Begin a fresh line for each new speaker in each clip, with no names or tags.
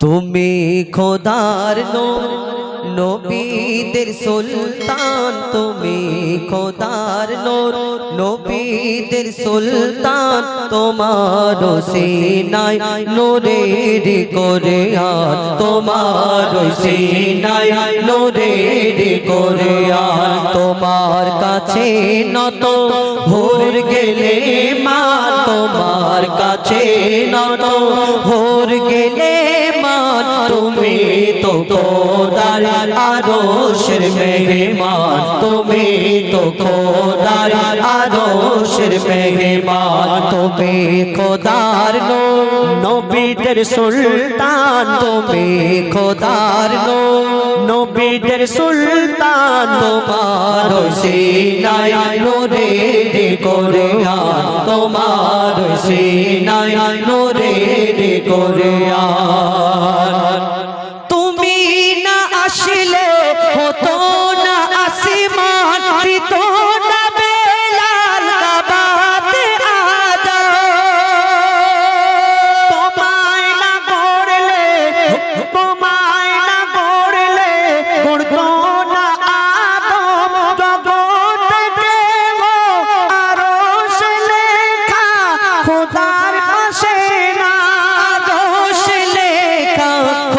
তুমি খোদার নবীদের সুলতান। তুমি খোদার নবীদের সুলতান। তোমার সিনাই নোরের করে আর তোমার সিনাই নোরের করে তোমার কাছে নত ভোর গেলে মা তোমার কাছে নত ভোর গেলে তুমি তো খোদার আরশের মেহমান। তুমি তো খোদার আরশের মেহমান। তুমি খোদার
নবীদের সুলতান।
তুমি খোদার
নবীদের সুলতান।
তোমার সিনাই নোরে রে করে তোমার নোরে রে করে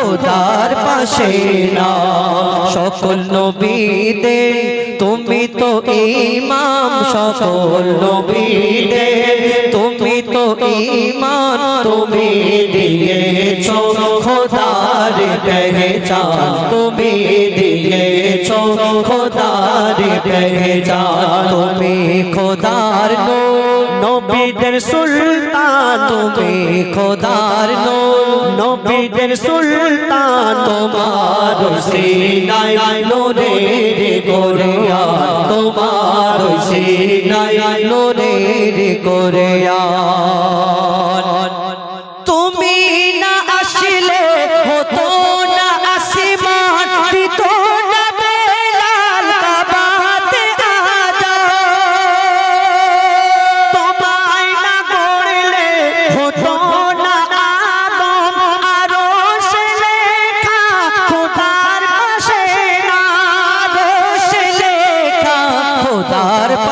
খোদার পাশে না।
সকল নবীদের, তুমি তো ইমাম। সকল নবীদের, তুমি তো ইমান তুমি দিয়েছ খোদার পেহচান। তুমি দিয়েছ খোদার পেহচান। তুমি
নবীদের সুলতান
তুমি খোদার নো
নবীদের সুলতান
তোমার সিনাই নোরে রে করে আর তোমার সিনাই নোরে রে করে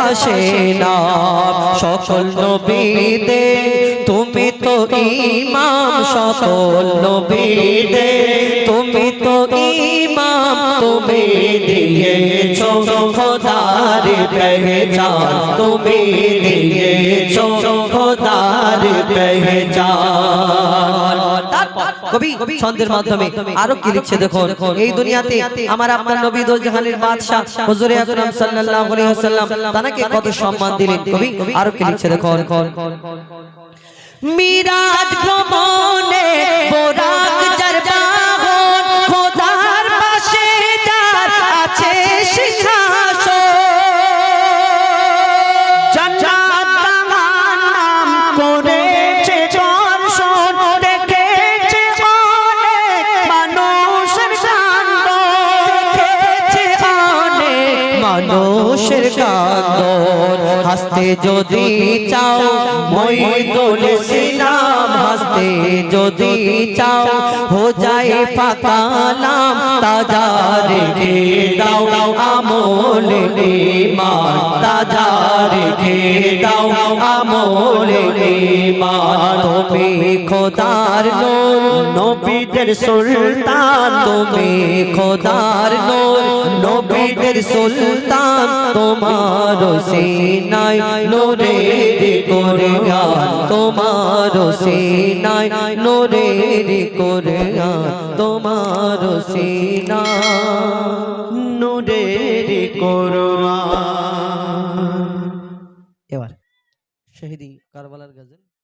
পাশে না
সকল নবীদে তুমি তো ইমাম, সকল নবীদে তুমি তো ইমাম, তুমি দিয়েছ খোদার পেহচান, তুমি দিয়েছ কবি ছন্দের মাধ্যমে আরও কি লিখছে দেখুন? এই দুনিয়াতে আমার আপনার নবী দো জাহানের বাদশাহ হুজুরে আকরাম সাল্লাল্লাহু আলাইহি ওয়াসাল্লাম তাকে কত সম্মান দিলেন কবি? আরও কি লিখছে দেখুন? মিরাজ ভ্রমণে বোরাক
মানুষের
কান্দন হাসতে যদি চাও মই দোলে সিনাম হাসতে যদি চাও হো যায় ফাঁকা নাম। তাজা রেখে দাও আমল ইমান তাজা রেখে দাও আমল ইমান তুমি খোদার
নবীদের সুলতান।
তুমি খোদার নূর নবীদের সুলতান, তোমার সিনাই নোরে করে আর তোমার সিনাই নোরে করে আর তোমার সিনা
নূরের কোরআন।
এবার, শহীদি কারবালার গজল